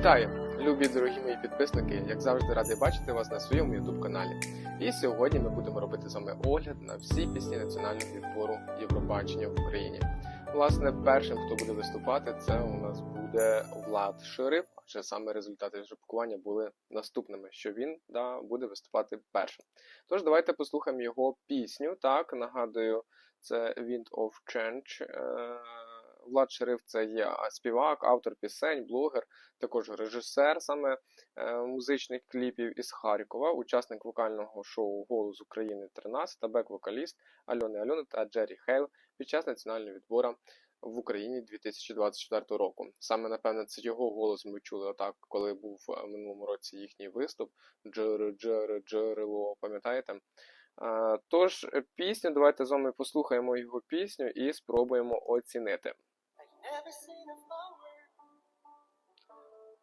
Вітаю, любі дорогі мої підписники! Як завжди радий бачити вас на своєму YouTube каналі. І сьогодні ми будемо робити з вами огляд на всі пісні національного відбору Євробачення в Україні. Власне, першим, хто буде виступати, це у нас буде Влад Шериф, адже саме результати жеребкування були наступними, що він да, буде виступати першим. Тож давайте послухаємо його пісню. Так, нагадую, це Wind of Change. Влад Шериф це є співак, автор пісень, блогер, також режисер саме е, музичних кліпів із Харкова, учасник вокального шоу Голос України 13 та бек-вокаліст Альони Альони та Джері Хейл під час національного відбору в Україні 2024 року. Саме напевне, це його голос ми чули отак, коли був е, в минулому році їхній виступ. Джери, джери, джерело, пам'ятаєте? Е, Тож, пісню, давайте з вами послухаємо його пісню і спробуємо оцінити.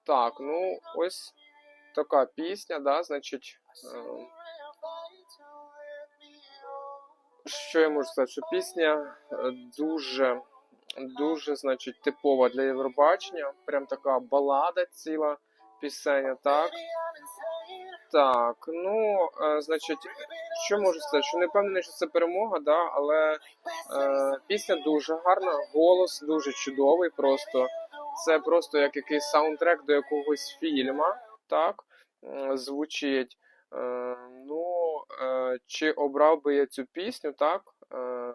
Так, ну ось така пісня, да, значить. е, Що я можу сказати? Що пісня е, дуже, дуже, значить, типова для Євробачення. Прям така балада ціла пісення, так. Так, ну, е, значить, що можу сказати? Що не впевнений, що це перемога, да, але е, пісня дуже гарна, голос дуже чудовий. Просто це просто як якийсь саундтрек до якогось фільма, так м, звучить. Е, ну, е, чи обрав би я цю пісню, так? Е,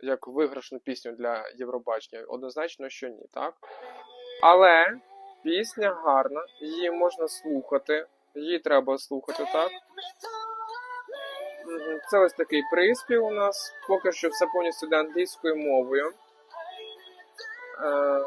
як виграшну пісню для Євробачення? Однозначно, що ні, так? Але пісня гарна, її можна слухати, її треба слухати, так? Це ось такий приспів у нас. Поки що все повністю йде англійською мовою. Е,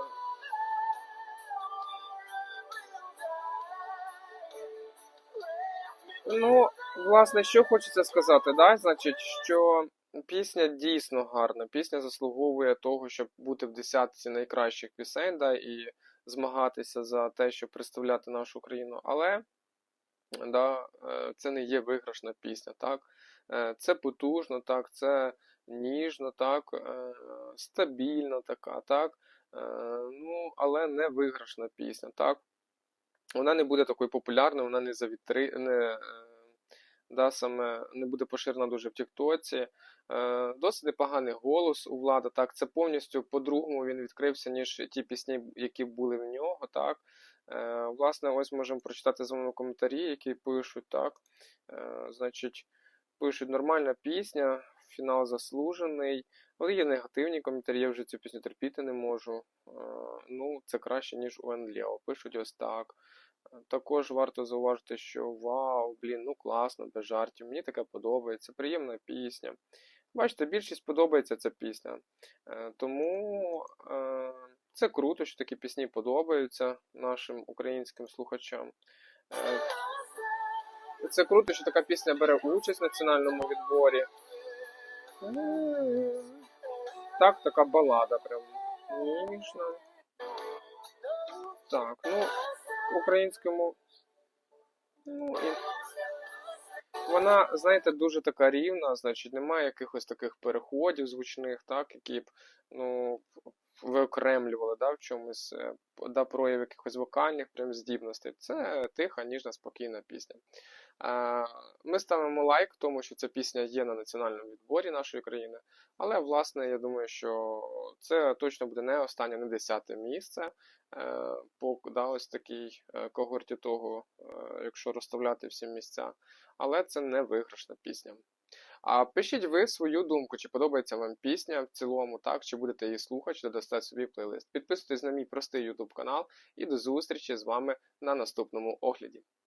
Ну, власне, що хочеться сказати, да? Значить, що пісня дійсно гарна. Пісня заслуговує того, щоб бути в десятці найкращих пісень, да, і змагатися за те, щоб представляти нашу країну. Але да, е, це не є виграшна пісня, так? Е, Це потужно, так, це ніжно, так, е, стабільна така, так. Ну, але не виграшна пісня, так вона не буде такою популярною, вона не завітри, не, да, саме, не буде поширена дуже в Тіктоці. Е, досить непоганий голос у влада. Так, це повністю по-другому він відкрився, ніж ті пісні, які були в нього. Так. Е, власне, ось можемо прочитати з вами коментарі, які пишуть. так. Е, значить, пишуть нормальна пісня, фінал заслужений. Але є негативні коментарі, я вже цю пісню терпіти не можу. Е, ну, це краще, ніж у Енліо. Пишуть ось так. Також варто зауважити, що вау, блін, ну класно, без жартів. Мені таке подобається, приємна пісня. Бачите, більшість подобається ця пісня. Е, Тому е, це круто, що такі пісні подобаються нашим українським слухачам. Е, Це круто, що така пісня бере участь в національному відборі. Так, така балада прям ніжна. Так, ну, українському. Ну, і... Вона, знаєте, дуже така рівна, значить, немає якихось таких переходів звучних, так, які б ну, виокремлювали да, в чомусь, е, да, прояв якихось вокальних прям здібностей. Це тиха, ніжна, спокійна пісня. Ми ставимо лайк тому, що ця пісня є на національному відборі нашої країни. Але, власне, я думаю, що це точно буде не останнє, не десяте місце е, по да, ось такій е, когорті того, якщо розставляти всі місця. Але це не виграшна пісня. А пишіть ви свою думку, чи подобається вам пісня в цілому, так, чи будете її слухати, чи додасте собі плейлист. Підписуйтесь на мій простий YouTube канал і до зустрічі з вами на наступному огляді.